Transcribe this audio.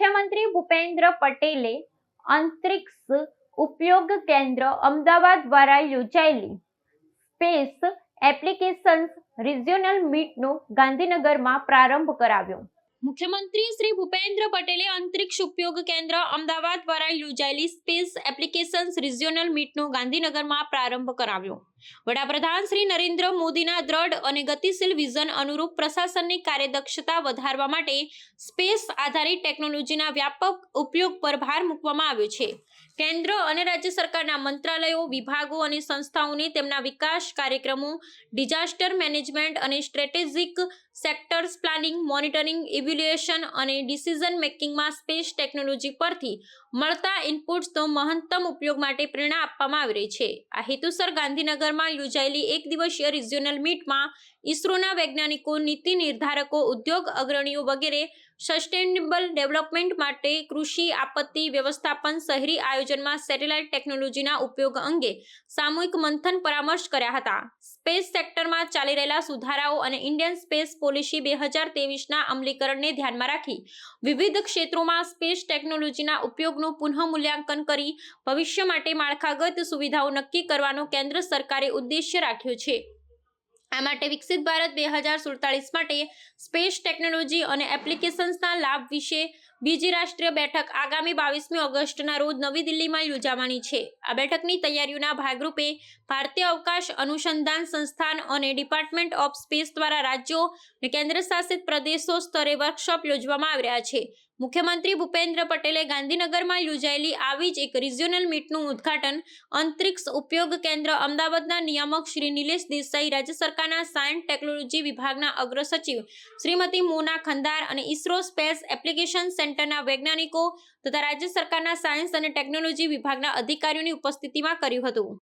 મુખ્યમંત્રી ભૂપેન્દ્ર પટેલે અંતરિક્ષ ઉપયોગ કેન્દ્ર અમદાવાદ દ્વારા યોજાયેલી સ્પેસ એપ્લિકેશન્સ રિજિયોનલ મીટનો ગાંધીનગરમાં પ્રારંભ કરાવ્યો. મુખ્યમંત્રી શ્રી ભૂપેન્દ્ર પટેલે અંતરિક્ષ ઉપયોગ કેન્દ્ર અમદાવાદ દ્વારા યોજાયેલી સ્પેસ એપ્લિકેશન્સ રિજિયોનલ મીટનો ગાંધીનગરમાં પ્રારંભ કરાવ્યો. વડાપ્રધાન શ્રી નરેન્દ્ર મોદીના દ્રઢ અને ગતિશીલ વિઝન અનુરૂપ પ્રશાસનની કાર્યદક્ષતા વધારવા માટે સ્પેસ આધારિત ટેકનોલોજીના વ્યાપક ઉપયોગ પર ભાર મૂકવામાં આવ્યો છે. કેન્દ્ર અને રાજ્ય સરકારના મંત્રાલયો, વિભાગો અને સંસ્થાઓને તેમના વિકાસ કાર્યક્રમો, ડિઝાસ્ટર મેનેજમેન્ટ અને strategic sectors planning, monitoring, evaluation અને ડિસિઝન મેકિંગમાં સ્પેસ ટેકનોલોજી પરથી મળતા ઇનપુટ્સનો મહત્તમ ઉપયોગ માટે પ્રેરણા આપવામાં આવી રહી છે. આ હેતુસર ગાંધીનગરમાં યોજાયેલી એક દિવસીય રિજિયોનલ મીટમાં ઇસરોના વૈજ્ઞાનિકો નીતિ નિર્ધારકો ઉદ્યોગ અગ્રણીઓ વગેરે સસ્ટેનેબલ ડેવલપમેન્ટ માટે કૃષિ આપત્તિ વ્યવસ્થાપન શહેરી આયોજનમાં સેટેલાઇટ ટેકનોલોજીના ઉપયોગ અંગે સામૂહિક મંથન પરામર્શ કર્યા હતા. સ્પેસ સેક્ટરમાં ચાલી રહેલા સુધારાઓ અને ઇન્ડિયન સ્પેસ પોલિસી બે હજાર તેવીસના અમલીકરણને ધ્યાનમાં રાખી વિવિધ ક્ષેત્રોમાં સ્પેસ ટેકનોલોજીના ઉપયોગનું પુનઃમૂલ્યાંકન કરી ભવિષ્ય માટે માળખાગત સુવિધાઓ નક્કી કરવાનો કેન્દ્ર સરકારે ઉદ્દેશ્ય રાખ્યો છે. આ માટે વિકસિત ભારત બે હજાર સુડતાલીસ માટે સ્પેસ ટેકનોલોજી અને એપ્લિકેશન્સના લાભ વિશે બીજી રાષ્ટ્રીય બેઠક આગામી બાવીસમી ઓગસ્ટના રોજ નવી દિલ્હીમાં યોજાવાની છે. આ બેઠકની તૈયારીઓના ભાગરૂપે ભારતીય અવકાશ અનુસંધાન સંસ્થાન અને ડિપાર્ટમેન્ટ ઓફ સ્પેસ દ્વારા રાજ્યો અને કેન્દ્રશાસિત પ્રદેશો સ્તરે વર્કશોપ યોજવામાં આવી રહ્યા છે. મુખ્યમંત્રી ભૂપેન્દ્ર પટેલે ગાંધીનગરમાં યોજાયેલી આવી જ એક રિજિયોનલ મીટનું ઉદ્ઘાટન અંતરિક્ષ ઉપયોગ કેન્દ્ર અમદાવાદના નિયામક શ્રી નિલેશ દેસાઈ, રાજ્ય સરકારના સાયન્સ ટેકનોલોજી વિભાગના અગ્ર સચિવ શ્રીમતી મોના ખંદાર અને ઇસરો સ્પેસ એપ્લિકેશન સેન્ટરના વૈજ્ઞાનિકો તથા રાજ્ય સરકારના સાયન્સ અને ટેકનોલોજી વિભાગના અધિકારીઓની ઉપસ્થિતિમાં કર્યું હતું.